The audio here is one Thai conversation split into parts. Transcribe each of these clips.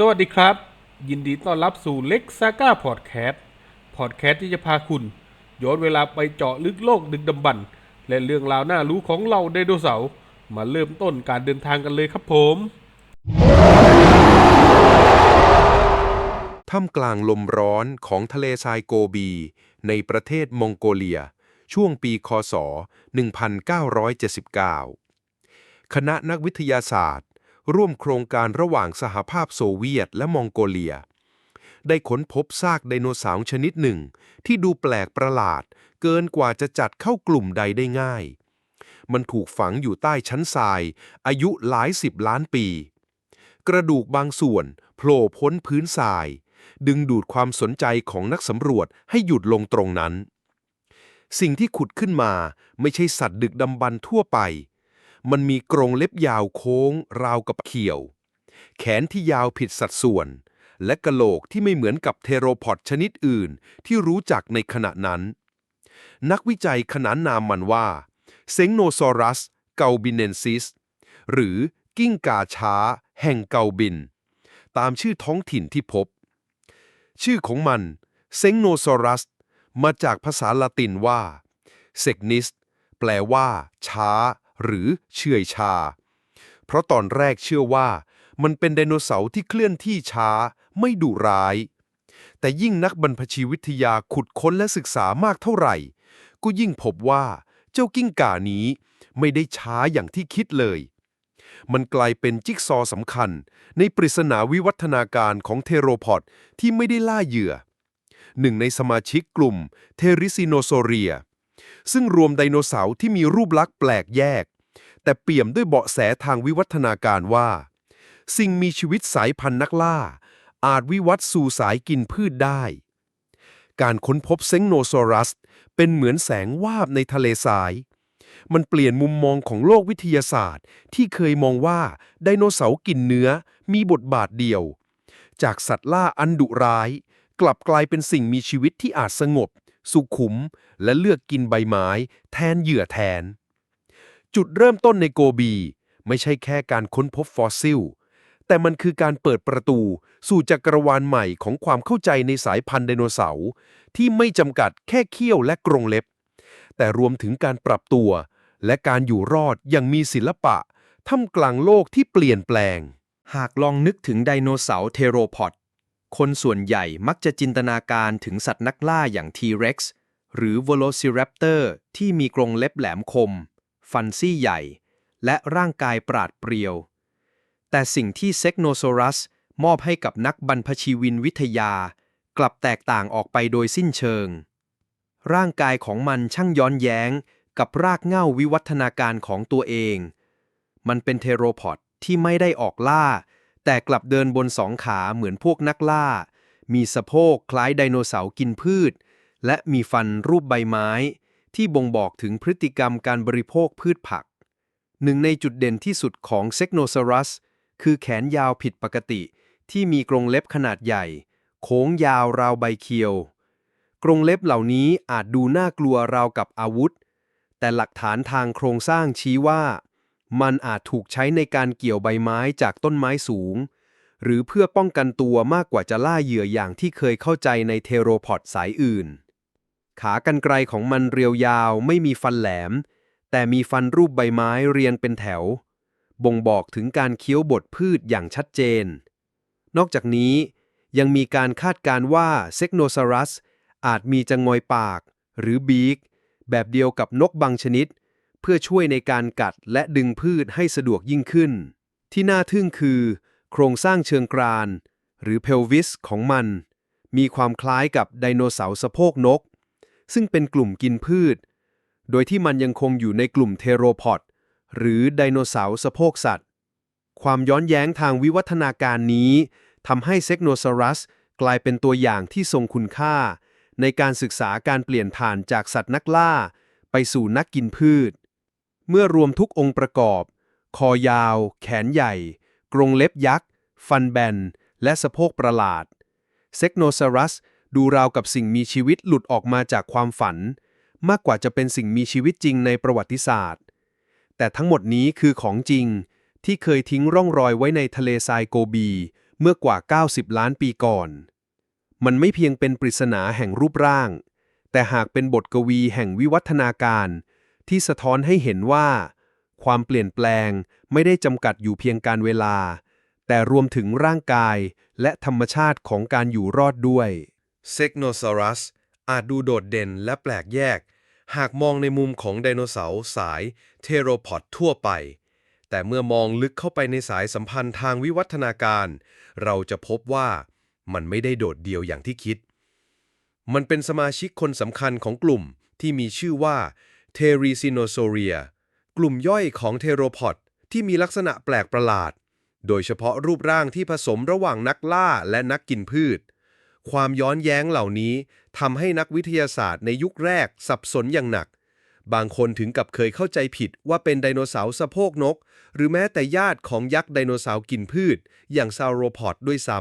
สวัสดีครับ ยินดีต้อนรับสู่เล็กซาก้าพอดแคสต์พอดแคสต์ที่จะพาคุณ ย้อนเวลาไปเจาะลึกโลกดึกดำบรรพ์และเรื่องราวน่ารู้ของเราไดโนเสาร์มาเริ่มต้นการเดินทางกันเลยครับผมท่ามกลางลมร้อนของทะเลทรายโกบี ในประเทศมองโกเลีย ช่วงปีคศ 1979 คณะนักวิทยาศาสตร์ ร่วมโครงการระหว่างสหภาพโซเวียตและมองโกเลีย ได้ค้นพบซากไดโนเสาร์ชนิดหนึ่ง ที่ดูแปลกประหลาด เกินกว่าจะจัดเข้ากลุ่มใดได้ง่าย มันถูกฝังอยู่ใต้ชั้นทราย อายุหลายสิบล้านปี กระดูกบางส่วนโผล่พ้นพื้นทราย ดึงดูดความสนใจของนักสำรวจให้หยุดลงตรงนั้น สิ่งที่ขุดขึ้นมาไม่ใช่สัตว์ดึกดำบรรทั่วไป มันมีกรงเล็บยาวโค้ง ราวกับเขียว แขนที่ยาวผิดสัดส่วน และกะโหลกที่ไม่เหมือนกับเทโรพอดชนิดอื่นที่รู้จักในขณะนั้น นักวิจัยขนานนามมันว่าเซงโนซอรัสเกาบินเนนซิส หรือกิ้งก่าช้า แห่งเกาบิน ตามชื่อท้องถิ่นที่พบ ชื่อของมันเซงโนซอรัสมาจากภาษาละตินว่าเซกนิสแปลว่า ช้า หรือเฉื่อยชา เพราะตอนแรกเชื่อว่า มันเป็นไดโนเสาร์ที่เคลื่อนที่ช้า ไม่ดุร้าย แต่ยิ่งนักบรรพชีวิทยาขุดค้นและศึกษามากเท่าไหร่ ก็ยิ่งพบว่าเจ้ากิ้งก่านี้ไม่ได้ช้าอย่างที่คิดเลย มันกลายเป็นจิ๊กซอสำคัญ ในปริศนาวิวัฒนาการของเทโรพอดที่ไม่ได้ล่าเหยื่อหนึ่งในสมาชิกกลุ่มเทริซิโนโซเรีย ซึ่งรวมไดโนเสาร์ที่มีรูปลักษณ์แปลกแยก แต่เปี่ยมด้วยเบาะแสทางวิวัฒนาการว่า สิ่งมีชีวิตสายพันธุ์นักล่า อาจวิวัฒน์สู่สายกินพืชได้ การค้นพบเซงโนซอรัส เป็นเหมือนแสงวาบในทะเลทราย มันเปลี่ยนมุมมองของโลกวิทยาศาสตร์ ที่เคยมองว่าไดโนเสาร์กินเนื้อมีบทบาทเดียว จากสัตว์ล่าอันดุร้าย กลับกลายเป็นสิ่งมีชีวิตที่อาจสงบ สุขุม และเลือกกินใบไม้ แทนเหยื่อแทน จุดเริ่มต้นในโกบี ไม่ใช่แค่การค้นพบฟอสซิล แต่มันคือการเปิดประตู สู่จักรวาลใหม่ของความเข้าใจในสายพันธุ์ไดโนเสาร์ที่ไม่จำกัดแค่เขี้ยวและกรงเล็บ แต่รวมถึงการปรับตัว และการอยู่รอดอย่างมีศิลปะท่ามกลางโลกที่เปลี่ยนแปลง หากลองนึกถึงไดโนเสาร์เทโรพอด คนส่วนใหญ่มักจะจินตนาการถึงสัตว์นักล่าอย่าง T-Rex หรือ Velociraptor ที่มีกรงเล็บแหลมคม ฟันซี่ใหญ่ และร่างกายปราดเปรียว แต่สิ่งที่เซกโนโซรัสมอบให้กับนักบรรพชีวินวิทยา กลับแตกต่างออกไปโดยสิ้นเชิง ร่างกายของมันช่างย้อนแย้ง กับรากเหง้าวิวัฒนาการของตัวเอง มันเป็นเทโรพอดที่ไม่ได้ออกล่า แต่กลับเดินบนสองขาเหมือนพวกนักล่า มีสะโพกคล้ายไดโนเสาร์กินพืช และมีฟันรูปใบไม้ ที่บ่งบอกถึงพฤติกรรมการบริโภคพืชผัก หนึ่งในจุดเด่นที่สุดของเซกโนซอรัส คือแขนยาวผิดปกติ ที่มีกรงเล็บขนาดใหญ่ โค้งยาวราวใบเคียว กรงเล็บเหล่านี้อาจดูน่ากลัวราวกับอาวุธ แต่หลักฐานทางโครงสร้างชี้ว่า มันอาจถูกใช้ในการเกี่ยวใบไม้จากต้นไม้สูง หรือเพื่อป้องกันตัวมากกว่าจะล่าเหยื่ออย่างที่เคยเข้าใจในเทโรพอดสายอื่น ขากรรไกรของมันเรียวยาวไม่มีฟันแหลม แต่มีฟันรูปใบไม้เรียงเป็นแถว บ่งบอกถึงการเคี้ยวบดพืชอย่างชัดเจน นอกจากนี้ยังมีการคาดการณ์ว่าเซกโนซอรัสอาจมีจงอยปาก หรือบีกแบบเดียวกับนกบางชนิด พื่อช่วยในการกัดและดึงพืชให้สะดวกยิ่งขึ้น ที่น่าทึ่งคือ โครงสร้างเชิงกราน หรือเพลวิสของมัน มีความคล้ายกับไดโนเสาร์สะโพกนก ซึ่งเป็นกลุ่มกินพืช โดยที่มันยังคงอยู่ในกลุ่มเทโรพอดหรือไดโนเสาร์สะโพกสัตว์ ความย้อนแย้งทางวิวัฒนาการนี้ทำให้เซกโนซอรัสกลายเป็นตัวอย่างที่ทรงคุณค่า ในการศึกษาการเปลี่ยนผ่านจากสัตว์นักล่า ไปสู่นักกินพืช เมื่อรวมทุกองค์ประกอบ คอยาว แขนใหญ่ กรงเล็บยักษ์ ฟันแบน และสะโพกประหลาด เซกโนซอรัสดูราวกับสิ่งมีชีวิตหลุดออกมาจากความฝัน มากกว่าจะเป็นสิ่งมีชีวิตจริงในประวัติศาสตร์ แต่ทั้งหมดนี้คือของจริงที่เคยทิ้งร่องรอยไว้ในทะเลทรายโกบี เมื่อกว่า 90 ล้านปีก่อน มันไม่เพียงเป็นปริศนาแห่งรูปร่าง แต่หากเป็นบทกวีแห่งวิวัฒนาการ ที่สะท้อนให้เห็นว่า ความเปลี่ยนแปลงไม่ได้จำกัดอยู่เพียงการเวลา แต่รวมถึงร่างกายและธรรมชาติของการอยู่รอดด้วยเซกโนซอรัสอาจดูโดดเด่นและแปลกแยก หากมองในมุมของไดโนเสาร์สายเทโรพอดทั่วไป แต่เมื่อมองลึกเข้าไปในสายสัมพันธ์ทางวิวัฒนาการ เราจะพบว่ามันไม่ได้โดดเดี่ยวอย่างที่คิด มันเป็นสมาชิกคนสำคัญของกลุ่มที่มีชื่อว่า เทริซิโนโซเรีย กลุ่มย่อยของเทโรพอดที่มีลักษณะแปลกประหลาด โดยเฉพาะรูปร่างที่ผสมระหว่างนักล่าและนักกินพืช ความย้อนแย้งเหล่านี้ทำให้นักวิทยาศาสตร์ในยุคแรกสับสนอย่างหนัก บางคนถึงกับเคยเข้าใจผิดว่าเป็นไดโนเสาร์สะโพกนก หรือแม้แต่ญาติของยักษ์ไดโนเสาร์กินพืช อย่างซาโรพอดด้วยซ้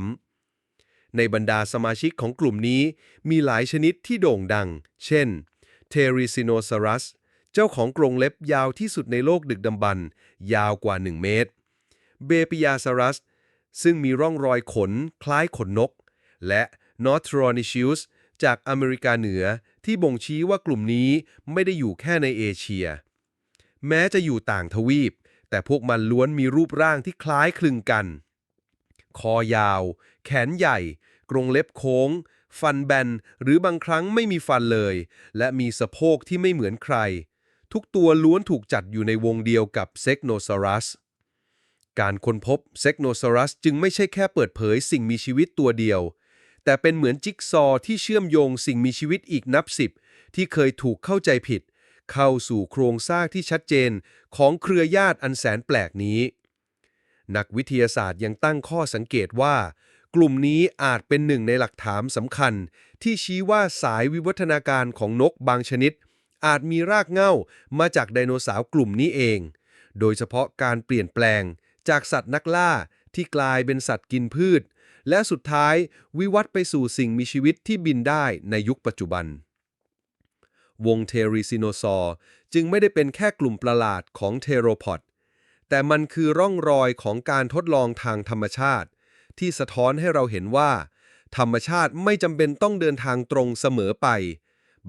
ำในบรรดาสมาชิกของกลุ่มนี้มีหลายชนิดที่โด่งดัง เช่น เทริซิโนซารัส เจ้าของกรงเล็บยาวที่สุดในโลกดึกดำบรรยาวกว่า 1 เมตร เบปิยาซารัส ซึ่งมีร่องรอยขนคล้ายขนนก และนอทรอนิชิวสจากอเมริกาเหนือที่บ่งชี้ว่ากลุ่มนี้ไม่ได้อยู่แค่ในเอเชีย แม้จะอยู่ต่างทวีป แต่พวกมันล้วนมีรูปร่างที่คล้ายคลึงกัน คอยาว แขนใหญ่ กรงเล็บโค้ง ฟันแบน หรือบางครั้งไม่มีฟันเลย และมีสะโพกที่ไม่เหมือนใคร ทุกตัวล้วนถูกจัดอยู่ในวงเดียวกับเซกโนซอรัสการค้นพบเซกโนซอรัสจึงไม่ใช่แค่เปิดเผยสิ่งมีชีวิตตัวเดียว แต่เป็นเหมือนจิ๊กซอว์ที่เชื่อมโยงสิ่งมีชีวิตอีกนับสิบที่เคยถูกเข้าใจผิด เข้าสู่โครงสร้างที่ชัดเจนของเครือญาติอันแสนแปลกนี้ นักวิทยาศาสตร์ยังตั้งข้อสังเกตว่า กลุ่มนี้อาจเป็นหนึ่งในหลักฐานสำคัญ ที่ชี้ว่าสายวิวัฒนาการของนกบางชนิด อาจมีรากเหง้ามาจากไดโนเสาร์กลุ่มนี้เอง โดยเฉพาะการเปลี่ยนแปลง จากสัตว์นักล่าที่กลายเป็นสัตว์กินพืช และสุดท้ายวิวัฒน์ไปสู่สิ่งมีชีวิตที่บินได้ในยุคปัจจุบัน วงเทริซิโนซอร์จึงไม่ได้เป็นแค่กลุ่มประหลาดของเทโรพอดแต่มันคือร่องรอยของการทดลองทางธรรมชาติ ที่สะท้อนให้เราเห็นว่า ธรรมชาติไม่จำเป็นต้องเดินทางตรงเสมอไป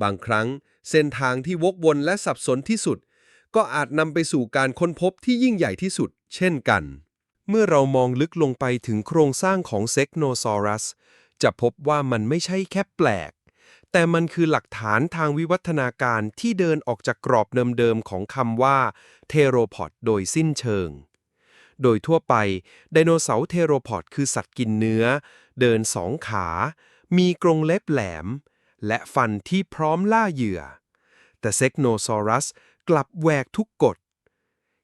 บางครั้ง เส้นทางที่วกวนและสับสนที่สุด ก็อาจนำไปสู่การค้นพบที่ยิ่งใหญ่ที่สุด เช่นกัน เมื่อเรามองลึกลงไปถึงโครงสร้างของเซกโนซอรัส จะพบว่ามันไม่ใช่แค่แปลก แต่มันคือหลักฐานทางวิวัฒนาการที่เดินออกจากกรอบเดิมๆของคำว่าเทโรพอดโดยสิ้นเชิงโดยทั่วไป ไดโนเสาร์เทโรพอดคือสัตว์กินเนื้อ เดินสองขา มีกรงเล็บแหลม และฟันที่พร้อมล่าเหยื่อ แต่เซกโนซอรัสกลับแหวกทุกกฎ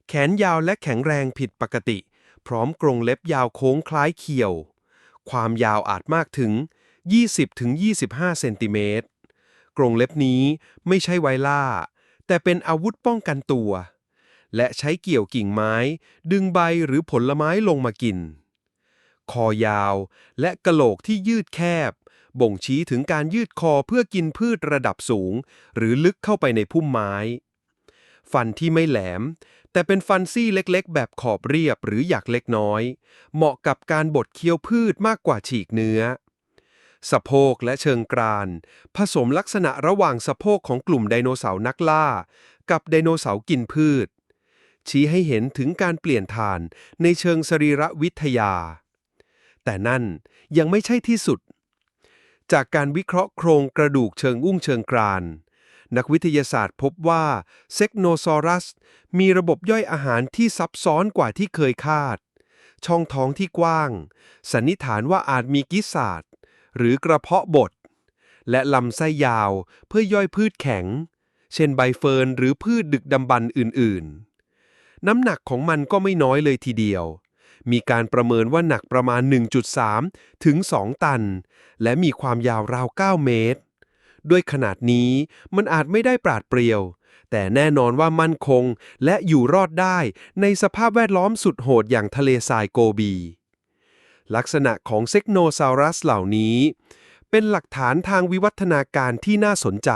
แขนยาวและแข็งแรงผิดปกติ พร้อมกรงเล็บยาวโค้งคล้ายเขียว ความยาวอาจมากถึง 20-25 เซนติเมตร กรงเล็บนี้ไม่ใช่ไวล่า แต่เป็นอาวุธป้องกันตัว และใช้เกี่ยวกิ่งไม้ ดึงใบหรือผลไม้ลงมากิน คอยาวและกะโหลกที่ยืดแคบ บ่งชี้ถึงการยืดคอเพื่อกินพืชระดับสูง หรือลึกเข้าไปในพุ่มไม้ ฟันที่ไม่แหลม แต่เป็นฟันซี่เล็กๆ แบบขอบเรียบหรือหยักเล็กน้อย เหมาะกับการบดเคี้ยวพืชมากกว่าฉีกเนื้อ สะโพกและเชิงกราน ผสมลักษณะระหว่างสะโพกของกลุ่มไดโนเสาร์นักล่า กับไดโนเสาร์กินพืช ชี้ให้เห็นถึงการเปลี่ยนผ่านในเชิงสรีรวิทยาแต่นั่นยังไม่ใช่ที่สุด จากการวิเคราะห์โครงกระดูกเชิงอุ้งเชิงกราน นักวิทยาศาสตร์พบว่าเซกโนซอรัส มีระบบย่อยอาหารที่ซับซ้อนกว่าที่เคยคาด ช่องท้องที่กว้าง สันนิษฐานว่าอาจมีกิสาดหรือกระเพาะบดและลำไส้ยาวเพื่อย่อยพืชแข็ง เช่นใบเฟิร์นหรือพืชดึกดำบรรพ์อื่น ๆ น้ำหนักของมันก็ไม่น้อยเลยทีเดียว มีการประเมินว่าหนักประมาณ 1.3 ถึง 2 ตัน และมีความยาวราว 9 เมตร ด้วยขนาดนี้มันอาจไม่ได้ปราดเปรียว แต่แน่นอนว่ามั่นคงและอยู่รอดได้ในสภาพแวดล้อมสุดโหดอย่างทะเลทรายโกบี ลักษณะของเซกโนซารัสเหล่านี้ เป็นหลักฐานทางวิวัฒนาการที่น่าสนใจ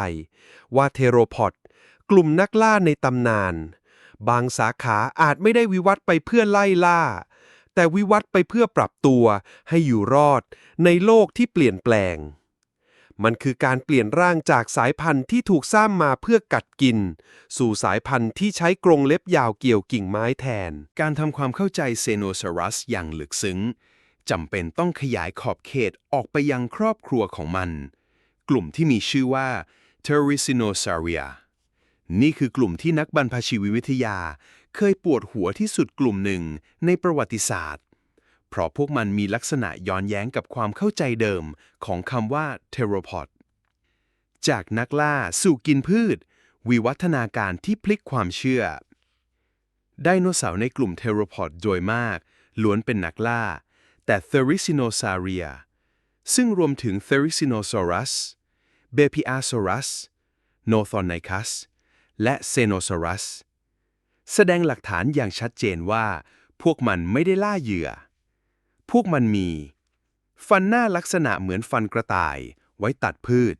ว่าเทโรพอดกลุ่มนักล่าในตำนาน บางสาขาอาจไม่ได้วิวัฒน์ไปเพื่อไล่ล่า แต่วิวัฒน์ไปเพื่อปรับตัวให้อยู่รอดในโลกที่เปลี่ยนแปลง มันคือการเปลี่ยนร่างจากสายพันธุ์ที่ถูกสร้างมาเพื่อกัดกิน สู่สายพันธุ์ที่ใช้กรงเล็บยาวเกี่ยวกิ่งไม้แทน การทำความเข้าใจเซโนซอรัสอย่างลึกซึ้งจำเป็นต้องขยายขอบเขตออกไปยังครอบครัวของมัน กลุ่มที่มีชื่อว่า t e r i c i n o s a u r i a นี่คือกลุ่มที่นักบรรพชีววิทยา เคยปวดหัวที่สุดกลุ่มหนึ่งในประวัติศาสตร์ เพราะพวกมันมีลักษณะย้อนแย้งกับความเข้าใจเดิมของคำว่า theropod จากนักล่าสู่กินพืช วิวัฒนาการที่พลิกความเชื่อ ไดโนเสาร์ในกลุ่มเทโรพอดโดยมาก ล้วนเป็นนักล่า แต่ Therizinosaria ซึ่งรวมถึง Therizinosaurus Bepiasaurus Nothornicus และ Xenosaurus แสดงหลักฐานอย่างชัดเจนว่า พวกมันไม่ได้ล่าเหยื่อ พวกมันมี ฟันหน้าลักษณะเหมือนฟันกระต่าย ไว้ตัดพืช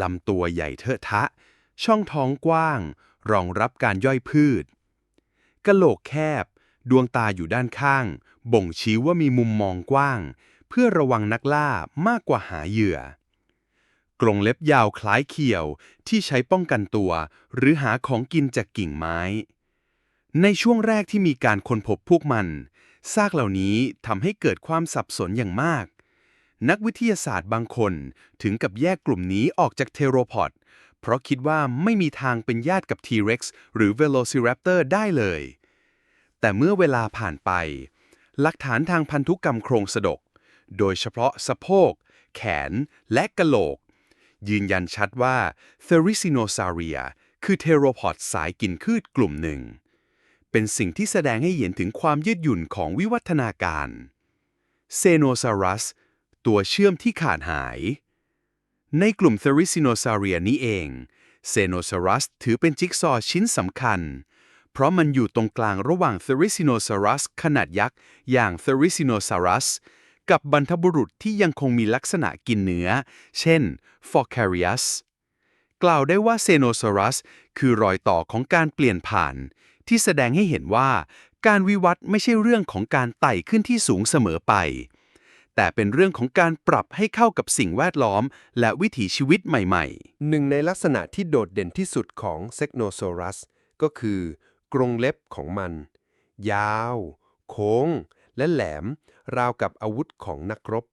ลำตัวใหญ่เทอะทะ ช่องท้องกว้าง รองรับการย่อยพืชกะโหลกแคบ ดวงตาอยู่ด้านข้าง บ่งชี้ว่ามีมุมมองกว้าง เพื่อระวังนักล่ามากกว่าหาเหยื่อกรงเล็บยาวคล้ายเขียวที่ใช้ป้องกันตัว หรือหาของกินจากกิ่งไม้ ในช่วงแรกที่มีการค้นพบพวกมัน ซากเหล่านี้ทำให้เกิดความสับสนอย่างมาก นักวิทยาศาสตร์บางคนถึงกับแยกกลุ่มนี้ออกจากเทโรพอดเพราะคิดว่าไม่มีทางเป็นญาติกับ T-Rex หรือ Velociraptor ได้เลย แต่เมื่อเวลาผ่านไป หลักฐานทางพันธุกรรมโครงสะดก โดยเฉพาะสะโพก แขนและกะโหลก ยืนยันชัดว่า Therizinosaria คือเทโรพอดสายกินพืชกลุ่มหนึ่ง เป็นสิ่งที่แสดงให้เห็นถึงความยืดหยุ่นของวิวัฒนาการเซโนซารัส ตัวเชื่อมที่ขาดหาย ในกลุ่ม Therizinosaria นี้เองเซโนซารัสถือเป็นจิ๊กซอว์ชิ้นสำคัญ เพราะมันอยู่ตรงกลางระหว่าง Therizinosaurus ขนาดยักษ์ อย่าง Therizinosaurus กับบรรพบุรุษที่ยังคงมีลักษณะกินเนื้อ เช่น Phocarius กล่าวได้ว่า Xenosaurus คือรอยต่อของการเปลี่ยนผ่าน ที่แสดงให้เห็นว่าการวิวัฒน์ไม่ใช่เรื่องของการไต่ขึ้นที่สูงเสมอไป แต่เป็นเรื่องของการปรับให้เข้ากับสิ่งแวดล้อม และวิถีชีวิตใหม่ๆ หนึ่งในลักษณะที่โดดเด่นที่สุดของเซกโนโซรัสก็คือกรงเล็บของมัน ยาว โค้ง และแหลม ราวกับอาวุธของนักรบ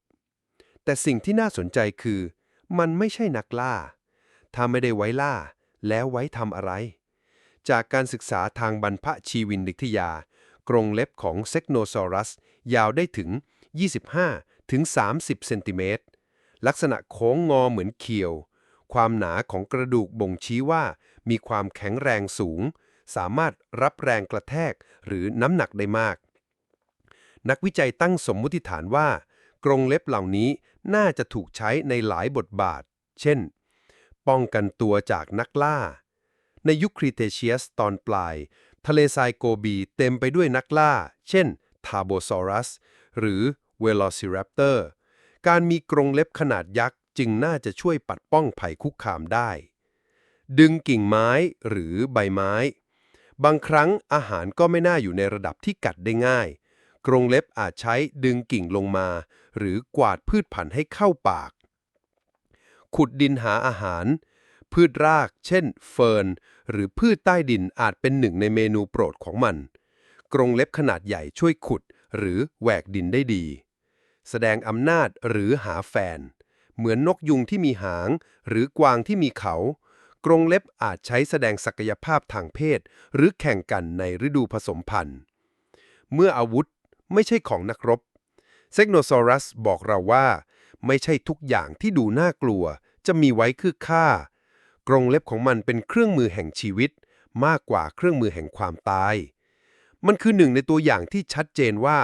แต่สิ่งที่น่าสนใจคือ มันไม่ใช่นักล่า ถ้าไม่ได้ไว้ล่า แล้วไว้ทำอะไร จากการศึกษาทางบรรพชีวินวิทยา กรงเล็บของเซกโนซอรัส ยาวได้ถึง 25 ถึง 30 เซนติเมตร ลักษณะโค้งงอเหมือนเขียว ความหนาของกระดูกบ่งชี้ว่า มีความแข็งแรงสูง สามารถรับแรงกระแทกหรือน้ำหนักได้มาก นักวิจัยตั้งสมมุติฐานว่า กรงเล็บเหล่านี้น่าจะถูกใช้ในหลายบทบาท เช่น ป้องกันตัวจากนักล่า ในยุคครีเทเชียสตอนปลาย ทะเลทรายโกบีเต็มไปด้วยนักล่า เช่นทาโบซอรัส หรือเวโลซิรัปเตอร์ การมีกรงเล็บขนาดยักษ์ จึงน่าจะช่วยปัดป้องภัยคุกคามได้ ดึงกิ่งไม้หรือใบไม้ บางครั้งอาหารก็ไม่น่าอยู่ในระดับที่กัดได้ง่าย กรงเล็บอาจใช้ดึงกิ่งลงมา หรือกวาดพืชผันให้เข้าปาก ขุดดินหาอาหาร พืชราก เช่น เฟิร์น หรือพืชใต้ดินอาจเป็นหนึ่งในเมนูโปรดของมัน กรงเล็บขนาดใหญ่ช่วยขุด หรือแหวกดินได้ดี แสดงอำนาจหรือหาแฟน เหมือนนกยุงที่มีหาง หรือกวางที่มีเขา กรงเล็บอาจใช้แสดงศักยภาพทางเพศ หรือแข่งกันในฤดูผสมพันธุ์ เมื่ออาวุธไม่ใช่ของนักรบเซกโนซอรัสบอกเราว่า ไม่ใช่ทุกอย่างที่ดูน่ากลัว จะมีไว้คือฆ่า กรงเล็บของมันเป็นเครื่องมือแห่งชีวิต มากกว่าเครื่องมือแห่งความตาย มันคือหนึ่งในตัวอย่างที่ชัดเจนว่า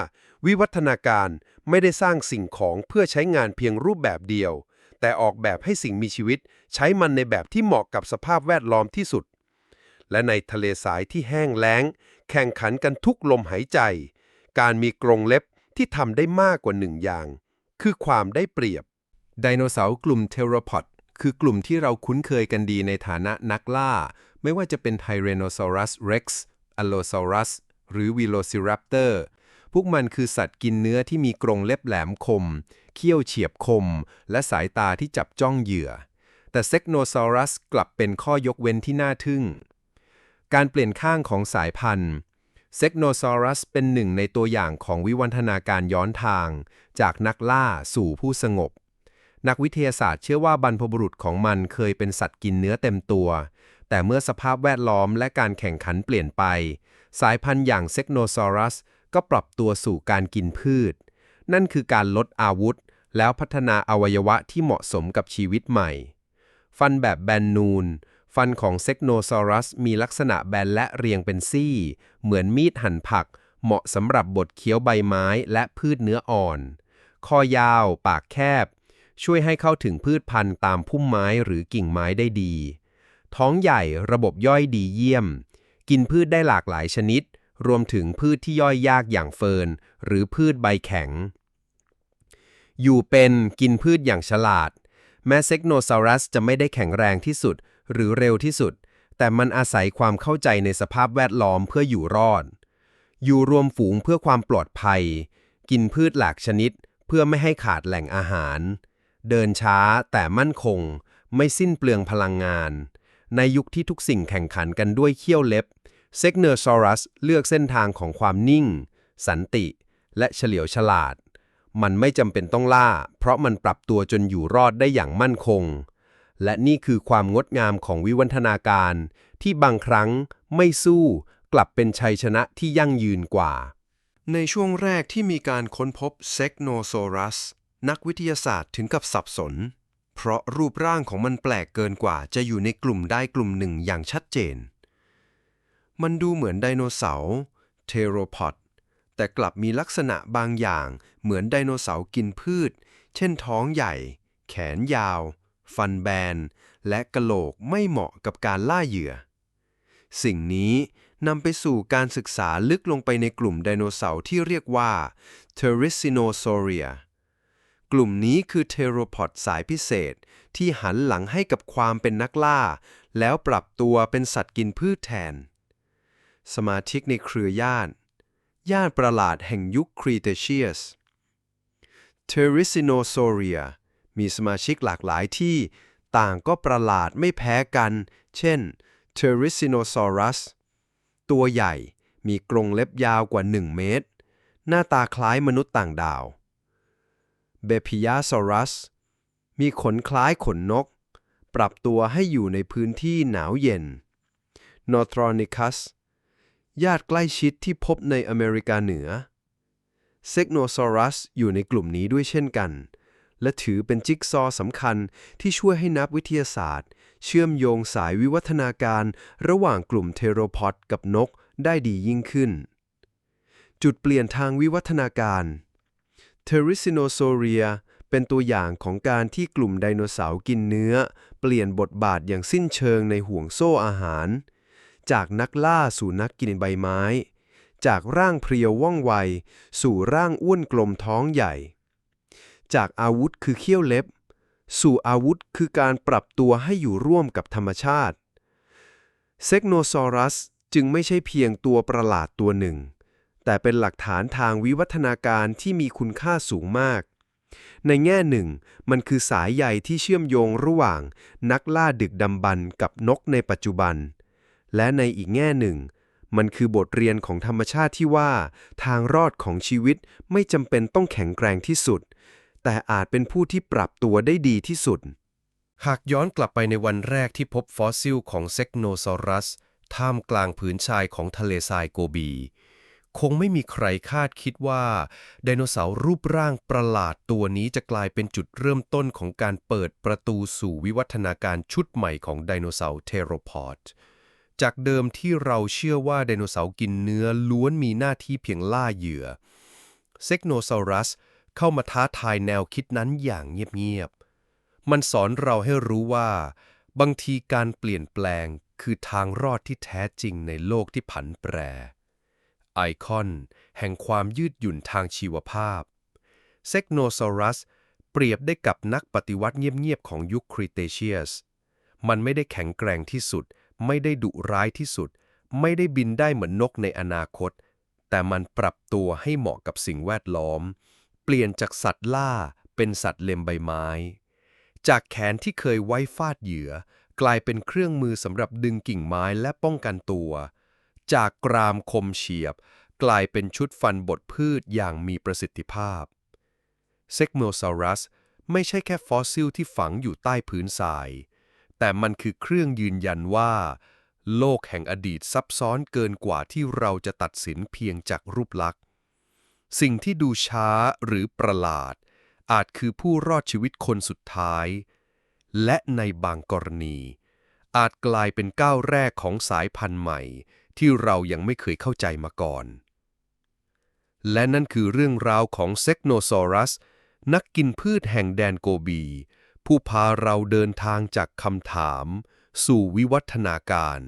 วิวัฒนาการไม่ได้สร้างสิ่งของเพื่อใช้งานเพียงรูปแบบเดียว แต่ออกแบบให้สิ่งมีชีวิต ใช้มันในแบบที่เหมาะกับสภาพแวดล้อมที่สุด และในทะเลทรายที่แห้งแล้ง แข่งขันกันทุกลมหายใจ การมีกรงเล็บที่ทำได้มากกว่าหนึ่งอย่าง คือความได้เปรียบไดโนเสาร์กลุ่มเทโรพอด คือกลุ่มที่เราคุ้นเคยกันดีในฐานะนักล่า ไม่ว่าจะเป็นไทเรโนซอรัสเร็กซ์อโลซอรัส หรือวิโลซิรัปเตอร์ พวกมันคือสัตว์กินเนื้อที่มีกรงเล็บแหลมคม เขี้ยวเฉียบคม และสายตาที่จับจ้องเหยื่อ แต่เซกโนซอรัสกลับเป็นข้อยกเว้นที่น่าทึ่ง การเปลี่ยนข้างของสายพันธุ์เซกโนซอรัสเป็นหนึ่งในตัวอย่างของวิวัฒนาการย้อนทาง จากนักล่าสู่ผู้สงบ นักวิทยาศาสตร์เชื่อว่าบรรพบุรุษของมันเคยเป็นสัตว์กินเนื้อเต็มตัว แต่เมื่อสภาพแวดล้อมและการแข่งขันเปลี่ยนไป สายพันธุ์อย่างเซกโนซอรัสก็ปรับตัวสู่การกินพืช นั่นคือการลดอาวุธ แล้วพัฒนาอวัยวะที่เหมาะสมกับชีวิตใหม่ ฟันแบบแบนนูน ฟันของเซกโนซอรัสมีลักษณะแบนและเรียงเป็นซี่ เหมือนมีดหั่นผัก เหมาะสำหรับบดเคี้ยวใบไม้และพืชเนื้ออ่อน คอยาว ปากแคบ ช่วยให้เข้าถึงพืชพันธุ์ตามพุ่มไม้หรือกิ่งไม้ได้ดี ท้องใหญ่ระบบย่อยดีเยี่ยม กินพืชได้หลากหลายชนิด รวมถึงพืชที่ย่อยยากอย่างเฟิร์นหรือพืชใบแข็ง อยู่เป็นกินพืชอย่างฉลาด แม้เซกโนซอรัสจะไม่ได้แข็งแรงที่สุด หรือเร็วที่สุด แต่มันอาศัยความเข้าใจในสภาพแวดล้อมเพื่ออยู่รอด อยู่รวมฝูงเพื่อความปลอดภัย กินพืชหลากชนิด เพื่อไม่ให้ขาดแหล่งอาหาร เดินช้าแต่มั่นคง ไม่สิ้นเปลืองพลังงาน ในยุคที่ทุกสิ่งแข่งขันกันด้วยเขี้ยวเล็บเซกเนอร์ซอรัสเลือกเส้นทางของความนิ่ง สันติ และเฉลียวฉลาด มันไม่จำเป็นต้องล่า เพราะมันปรับตัวจนอยู่รอดได้อย่างมั่นคง และนี่คือความงดงามของวิวัฒนาการ ที่บางครั้งไม่สู้กลับเป็นชัยชนะที่ยั่งยืนกว่า ในช่วงแรกที่มีการค้นพบเซกโนซอรัส นักวิทยาศาสตร์ถึงกับสับสน เพราะรูปร่างของมันแปลกเกินกว่าจะอยู่ในกลุ่มใดกลุ่มหนึ่งอย่างชัดเจน มันดูเหมือนไดโนเสาร์เทโรพอดแต่กลับมีลักษณะบางอย่างเหมือนไดโนเสาร์กินพืช เช่นท้องใหญ่ แขนยาว ฟันแบน และกะโหลกไม่เหมาะกับการล่าเหยื่อ สิ่งนี้นำไปสู่การศึกษาลึกลงไปในกลุ่มไดโนเสาร์ที่เรียกว่า t e r i s i n o s a u r i a กลุ่มนี้คือเทโรพอดสายพิเศษ ที่หันหลังให้กับความเป็นนักล่า แล้วปรับตัวเป็นสัตว์กินพืชแทน สมาชิกในเครือญาติญาติประหลาดแห่งยุคครีเทเชียส Therizzinosauria มีสมาชิกหลากหลายที่ต่างก็ประหลาดไม่แพ้กัน เช่น Therizinosaurus ตัวใหญ่มีกรงเล็บยาวกว่า 1 เมตร หน้าตาคล้ายมนุษย์ต่างดาว Bepiasaurus มีขนคล้ายขนนก ปรับตัวให้อยู่ในพื้นที่หนาวเย็น Northronicus ญาติใกล้ชิดที่พบในอเมริกาเหนือ Segnosaurus อยู่ในกลุ่มนี้ด้วยเช่นกัน และถือเป็นจิ๊กซอสำคัญที่ช่วยให้นักวิทยาศาสตร์ เชื่อมโยงสายวิวัฒนาการระหว่างกลุ่มเทโรพอดกับนกได้ดียิ่งขึ้น จุดเปลี่ยนทางวิวัฒนาการ Therizzinosauria เป็นตัวอย่างของการที่กลุ่มไดโนเสาร์กินเนื้อ เปลี่ยนบทบาทอย่างสิ้นเชิงในห่วงโซ่อาหาร จากนักล่าสู่นักกินใบไม้ จากร่างเพรียวว่องไว สู่ร่างอ้วนกลมท้องใหญ่ จากอาวุธคือเขี้ยวเล็บ สู่อาวุธคือการปรับตัวให้อยู่ร่วมกับธรรมชาติเซกโนซอรัสจึงไม่ใช่เพียงตัวประหลาดตัวหนึ่ง แต่เป็นหลักฐานทางวิวัฒนาการที่มีคุณค่าสูงมาก ในแง่หนึ่ง มันคือสายใยที่เชื่อมโยงระหว่าง นักล่าดึกดำบรรกับนกในปัจจุบัน และในอีกแง่หนึ่ง มันคือบทเรียนของธรรมชาติที่ว่า ทางรอดของชีวิตไม่จำเป็นต้องแข็งแกร่งที่สุด แต่อาจเป็นผู้ที่ปรับตัวได้ดีที่สุด หากย้อนกลับไปในวันแรกที่พบฟอสซิลของเซกโนซอรัส ท่ามกลางผืนชายของทะเลทรายโกบี คงไม่มีใครคาดคิดว่าไดโนเสาร์รูปร่างประหลาดตัวนี้จะกลายเป็นจุดเริ่มต้นของการเปิดประตูสู่วิวัฒนาการชุดใหม่ของไดโนเสาร์เทโรพอดจากเดิมที่เราเชื่อว่าไดโนเสาร์กินเนื้อล้วนมีหน้าที่เพียงล่าเหยื่อเซกโนซอรัสเข้ามาท้าทายแนวคิดนั้นอย่างเงียบๆ มันสอนเราให้รู้ว่า บางทีการเปลี่ยนแปลงคือทางรอดที่แท้จริงในโลกที่ผันแปร ไอคอน แห่งความยืดหยุ่นทางชีวภาพ เซกโนซอรัส เปรียบได้กับนักปฏิวัติเงียบๆ ของยุคครีเทเชียส มันไม่ได้แข็งแกร่งที่สุด ไม่ได้ดุร้ายที่สุด ไม่ได้บินได้เหมือนนกในอนาคต แต่มันปรับตัวให้เหมาะกับสิ่งแวดล้อม เปลี่ยนจากสัตว์ล่าเป็นสัตว์เล็มใบไม้ จากแขนที่เคยไว้ฟาดเหยื่อ กลายเป็นเครื่องมือสำหรับดึงกิ่งไม้และป้องกันตัว จากกรามคมเฉียบ กลายเป็นชุดฟันบดพืชอย่างมีประสิทธิภาพเซกโมลซารัสไม่ใช่แค่ฟอสซิลที่ฝังอยู่ใต้พื้นทราย แต่มันคือเครื่องยืนยันว่า โลกแห่งอดีตซับซ้อนเกินกว่าที่เราจะตัดสินเพียงจากรูปลักษณ์ สิ่งที่ดูช้าหรือประหลาด อาจคือผู้รอดชีวิตคนสุดท้าย และในบางกรณี อาจกลายเป็นก้าวแรกของสายพันธุ์ใหม่ ที่เรายังไม่เคยเข้าใจมาก่อน และนั่นคือเรื่องราวของเซกโนซอรัส นักกินพืชแห่งแดนโกบี ผู้พาเราเดินทางจากคำถาม สู่วิวัฒนาการ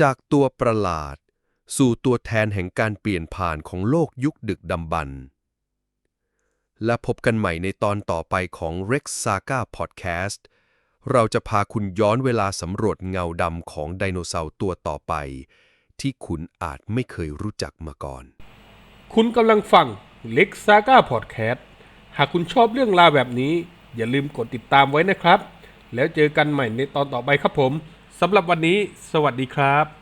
จากตัวประหลาด สู่ตัวแทนแห่งการเปลี่ยนผ่านของโลกยุคดึกดำบรรพ์และพบกันใหม่ในตอนต่อไปของ Rex Saga Podcast เราจะพาคุณย้อนเวลาสำรวจเงาดำของไดโนเสาร์ตัวต่อไป ที่คุณอาจไม่เคยรู้จักมาก่อน คุณกำลังฟังเล็กซาก้าพอดแคสต์หากคุณชอบเรื่องราวแบบนี้ อย่าลืมกดติดตามไว้นะครับ แล้วเจอกันใหม่ในตอนต่อไปครับผมสำหรับวันนี้ สวัสดีครับ